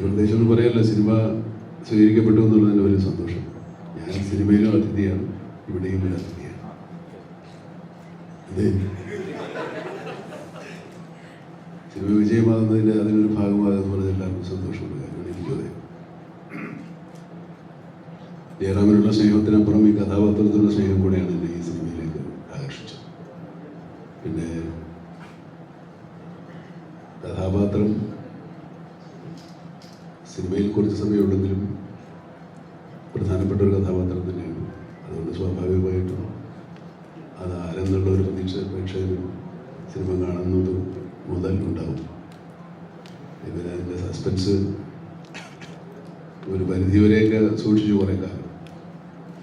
പ്രത്യേകിച്ച് ഒന്നും പറയാനില്ല സിനിമ സ്വീകരിക്കപ്പെട്ടു എന്നുള്ളതിന്റെ ഒരു സന്തോഷം. ഞാൻ സിനിമയിലും അതിഥിയാണ് ഇവിടെയും ഒരു അതിഥിയാണ്. അതെ. സിനിമ വിജയമാകുന്നതിന്റെ അതിനൊരു ഭാഗമാകുന്ന പറഞ്ഞ എല്ലാവർക്കും സന്തോഷമുള്ള കാര്യമാണ് എനിക്കും അതെ ജയറാമിനുള്ള സ്നേഹത്തിനപ്പുറം ഈ കഥാപാത്രത്തിനുള്ള സ്നേഹം കൂടെയാണ് എന്നെ ഈ സിനിമയിലേക്ക് ആകർഷിച്ചത്. പിന്നെ കഥാപാത്രം സിനിമയിൽ കുറച്ച് സമയമുണ്ടെങ്കിലും പ്രധാനപ്പെട്ട ഒരു കഥാപാത്രം തന്നെയാണ്. അതുകൊണ്ട് സ്വാഭാവികമായിട്ടും അത് ആരെന്നുള്ള ഒരു പ്രതീക്ഷ പ്രേക്ഷകരും സിനിമ കാണുന്നത് മുതൽ ഉണ്ടാവും. ഇവരെ അതിന്റെ സസ്പെൻസ് ഒരു പരിധി വരെയൊക്കെ സൂക്ഷിച്ചു കുറേ കാലം.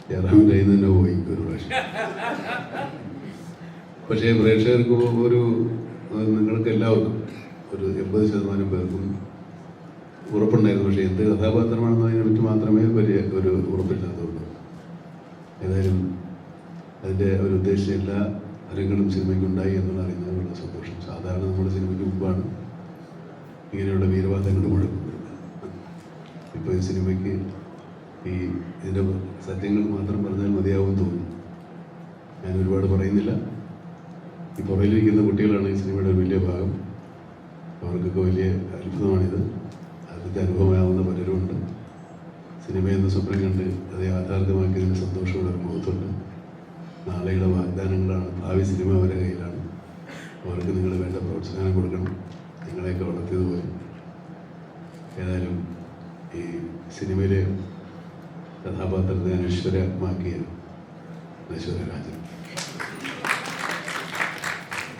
ജയറാമിന്റെ കയ്യിൽ തന്നെ പോയി ഒരു പ്രാവശ്യം. പക്ഷേ പ്രേക്ഷകർക്ക് ഒരു നിങ്ങൾക്ക് എല്ലാവർക്കും ഒരു എൺപത് ശതമാനം പേർക്കും ഉറപ്പുണ്ടായിരുന്നു. പക്ഷേ എന്ത് കഥാപാത്രമാണെന്ന് പറ്റി മാത്രമേ വലിയ ഒരു ഉറപ്പില്ലാത്തതുള്ളൂ. ഏതായാലും അതിന്റെ ഒരു ഉദ്ദേശിച്ച എല്ലാ ഫലങ്ങളും സിനിമയ്ക്ക് ഉണ്ടായി എന്നുള്ള അറിയുന്നത് വളരെ സന്തോഷം. സാധാരണ നമ്മുടെ സിനിമയ്ക്ക് മുമ്പാണ് ഇങ്ങനെയുള്ള വീരവാദങ്ങൾ മുഴക്കുന്നത്. ഇപ്പോൾ ഈ സിനിമയ്ക്ക് ഈ ഇതിന്റെ സത്യങ്ങൾ മാത്രം പറഞ്ഞാൽ മതിയാവും തോന്നുന്നു. ഞാൻ ഒരുപാട് പറയുന്നില്ല. ഈ പുറയിലിരിക്കുന്ന കുട്ടികളാണ് ഈ സിനിമയുടെ വലിയ ഭാഗം. അവർക്കൊക്കെ വലിയ അത്ഭുതമാണിത്. അതിന്റെ അനുഭവമാവുന്ന പലരുമുണ്ട്. സിനിമ എന്ന സ്വപ്നം കണ്ട് അത് യാഥാർത്ഥ്യമാക്കിയതിന് സന്തോഷമുള്ള ഒരു മുഖത്തുണ്ട്. നാളെയുടെ വാഗ്ദാനങ്ങളാണ് ഭാവി സിനിമ അവരുടെ കയ്യിലാണ്. അവർക്ക് നിങ്ങൾ വേണ്ട പ്രോത്സാഹനം കൊടുക്കണം. നിങ്ങളെയൊക്കെ വളർത്തിയതുപോലെ. ഏതായാലും ഈ സിനിമയിലെ കഥാപാത്രത്തെ അനശ്വരമാക്കിയ അനശ്വര രാജൻ